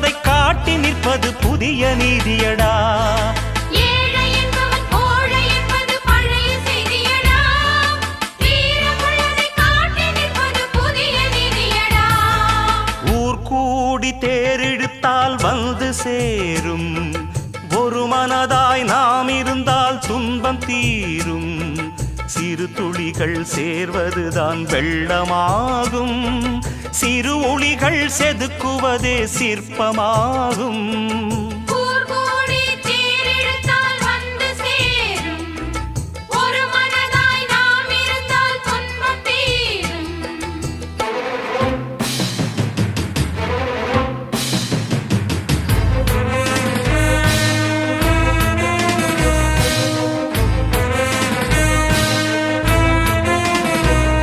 காட்டி நிற்பது புதிய நீதியடா. ஊர் கூடி தேரெடுத்தால் வந்து சேரும். ஒரு மனதாய் நாம் இருந்தால் துன்பம் தீரும். சிறு துளிகள் சேர்வதுதான் வெள்ளமாகும். சிறு ஒளிகள் செதுக்குவதே சிற்பமாகும்.